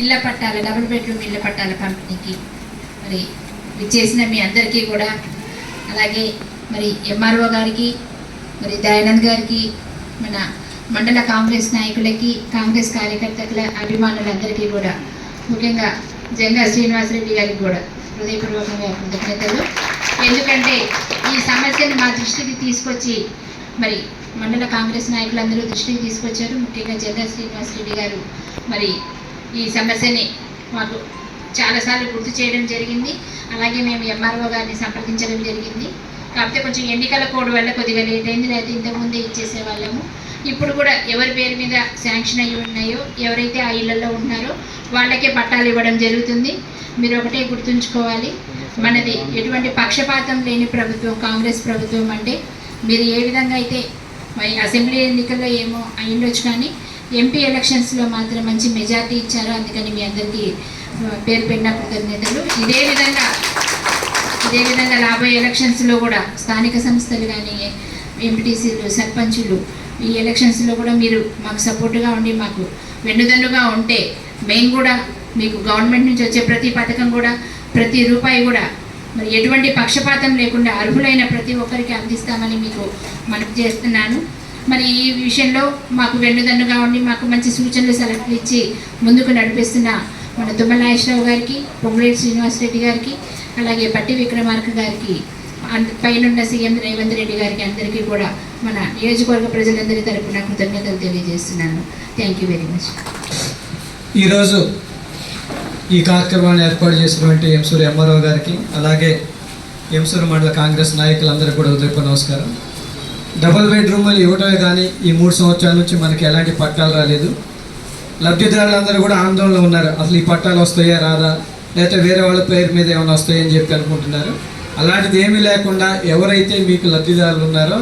ఇళ్ళ పట్టాల double bedroom ఇళ్ళ పట్టాల పంపిణీకి. మరి చేసిన మీ అందరికీ కూడా అలాగే మరి ఎంఆర్ఓ గారికి మరి దయానంద్ గారికి మన మండల కాంగ్రెస్ నాయకులకి కాంగ్రెస్ కార్యకర్తల అభిమానులందరికీ కూడా ముఖ్యంగా జంగా శ్రీనివాసరెడ్డి గారికి కూడా హృదయపూర్వకంగా కృతజ్ఞతలు. ఎందుకంటే ఈ సమస్యను మా దృష్టికి తీసుకొచ్చి మరి మండల కాంగ్రెస్ నాయకులందరూ దృష్టికి తీసుకొచ్చారు. ముఖ్యంగా జంగా శ్రీనివాసరెడ్డి గారు మరి ఈ సమస్యని మాకు చాలాసార్లు గుర్తు చేయడం జరిగింది. అలాగే మేము ఎంఆర్ఓ గారిని సంప్రదించడం జరిగింది. కాకపోతే కొంచెం ఎన్నికల కోడ్ వల్ల కొద్దిగా లేట్ అయింది. లేదా ఇంతకుముందే ఇచ్చేసే వాళ్ళము. ఇప్పుడు కూడా ఎవరి పేరు మీద శాంక్షన్ అయ్యి ఉన్నాయో ఎవరైతే ఆ ఇళ్ళలో ఉన్నారో వాళ్ళకే పట్టాలు ఇవ్వడం జరుగుతుంది. మీరు ఒకటే గుర్తుంచుకోవాలి. మనది ఎటువంటి పక్షపాతం లేని ప్రభుత్వం కాంగ్రెస్ ప్రభుత్వం అంటే మీరు ఏ విధంగా అయితే అసెంబ్లీ ఎన్నికల్లో ఏమో అయ్యుండొచ్చు కానీ ఎంపీ ఎలక్షన్స్లో మాత్రం మంచి మెజార్టీ ఇచ్చారు. అందుకని మీ అందరికీ పేరు పెట్టిన కృతజ్ఞతలు. ఇదే విధంగా ఇదే విధంగా రాబోయే ఎలక్షన్స్లో కూడా స్థానిక సంస్థలు కానీ ఎంపీటీసీలు సర్పంచులు ఈ ఎలక్షన్స్లో కూడా మీరు మాకు సపోర్టుగా ఉండి మాకు వెన్నుదన్నుగా ఉంటే మేము కూడా మీకు గవర్నమెంట్ నుంచి వచ్చే ప్రతి పథకం కూడా ప్రతి రూపాయి కూడా మరి ఎటువంటి పక్షపాతం లేకుండా అర్హులైన ప్రతి ఒక్కరికి అందిస్తామని మీకు మనకు చేస్తున్నాను. మరి ఈ విషయంలో మాకు వెన్నుదన్నుగా ఉండి మాకు మంచి సూచనలు సలహాలు ఇచ్చి ముందుకు నడిపిస్తున్న మన తుమ్మల నాగేశ్వరరావు గారికి పొంగులేటి శ్రీనివాసరెడ్డి గారికి అలాగే పట్టి విక్రమార్క గారికి అన్- పైనున్న సీఎం రేవంత్ రెడ్డి గారికి అందరికీ కూడా మన నియోజకవర్గ ప్రజలందరి తరపున కృతజ్ఞతలు తెలియజేస్తున్నాను. థ్యాంక్ యూ వెరీ మచ్ ఈరోజు ఈ కార్యక్రమాన్ని ఏర్పాటు చేసినటువంటి ఎంసూరు ఎంఆర్ఓ గారికి అలాగే ఎంసూరు మండల కాంగ్రెస్ నాయకులందరికీ కూడా ఉదయపు నమస్కారం. డబుల్ బెడ్రూమ్లు ఇవ్వటమే కానీ ఈ మూడు సంవత్సరాల నుంచి మనకి ఎలాంటి పట్టాలు రాలేదు. లబ్ధిదారులందరూ కూడా ఆందోళనలో ఉన్నారు. అసలు ఈ పట్టాలు వస్తాయా రాదా? లేకపోతే వేరే వాళ్ళ పేరు మీద ఏమైనా వస్తాయని చెప్పి అనుకుంటున్నారు. అలాంటిది ఏమీ లేకుండా ఎవరైతే మీకు లబ్ధిదారులు ఉన్నారో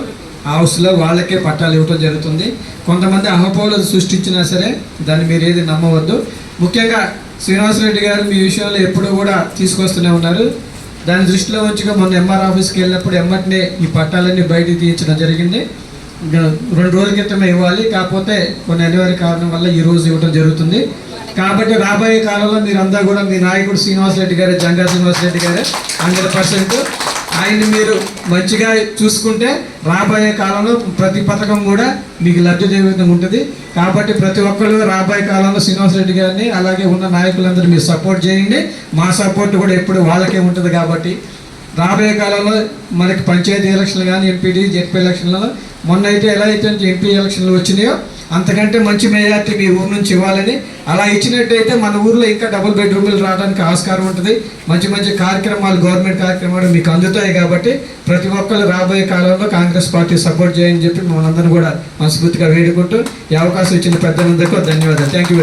ఆ హౌస్లో వాళ్ళకే పట్టాలు ఇవ్వటం జరుగుతుంది. కొంతమంది అహపోలు సృష్టించినా సరే దాన్ని మీరు ఏది నమ్మవద్దు. ముఖ్యంగా శ్రీనివాసరెడ్డి గారు మీ విషయంలో ఎప్పుడూ కూడా తీసుకొస్తూనే ఉన్నారు. దాని దృష్టిలో ఉంచుగా మొన్న ఎంఆర్ ఆఫీస్కి వెళ్ళినప్పుడు ఎంఆర్నే ఈ పట్టాలన్నీ బయటకు తీయించడం జరిగింది. రెండు రోజుల క్రితమే ఇవ్వాలి. కాకపోతే కొన్ని అనివార్య కారణం వల్ల ఈ రోజు ఇవ్వడం జరుగుతుంది. కాబట్టి రాబోయే కాలంలో మీరంతా కూడా మీ నాయకుడు శ్రీనివాసరెడ్డి గారు జంగా శ్రీనివాసరెడ్డి గారు హండ్రెడ్ పర్సెంట్ ఆయన్ని మీరు మంచిగా చూసుకుంటే రాబోయే కాలంలో ప్రతి పథకం కూడా మీకు లబ్ధి జీవితం ఉంటుంది. కాబట్టి ప్రతి ఒక్కరు రాబోయే కాలంలో శ్రీనివాసరెడ్డి గారిని అలాగే ఉన్న నాయకులందరూ మీరు సపోర్ట్ చేయండి. మా సపోర్ట్ కూడా ఎప్పుడు వాళ్ళకే ఉంటుంది కాబట్టి. రాబోయే కాలంలో మనకి పంచాయతీ ఎలక్షన్లు కానీ ఎంపీడీ జెడ్పీ ఎలక్షన్లలో మొన్న అయితే ఎలా అయితే ఎంపీ ఎలక్షన్లు వచ్చినాయో అంతకంటే మంచి మెజార్టీ మీ ఊరు నుంచి ఇవ్వాలని. అలా ఇచ్చినట్టయితే మన ఊర్లో ఇంకా డబుల్ బెడ్రూమ్లు రావడానికి ఆస్కారం ఉంటుంది. మంచి మంచి కార్యక్రమాలు గవర్నమెంట్ కార్యక్రమాలు మీకు అందుతాయి కాబట్టి ప్రతి ఒక్కరు రాబోయే కాలంలో కాంగ్రెస్ పార్టీ సపోర్ట్ చేయని చెప్పి మనందరం కూడా మనస్ఫూర్తిగా వేడుకుంటూ ఈ అవకాశం ఇచ్చిన పెద్దలందరికీ ధన్యవాదాలు. Thank you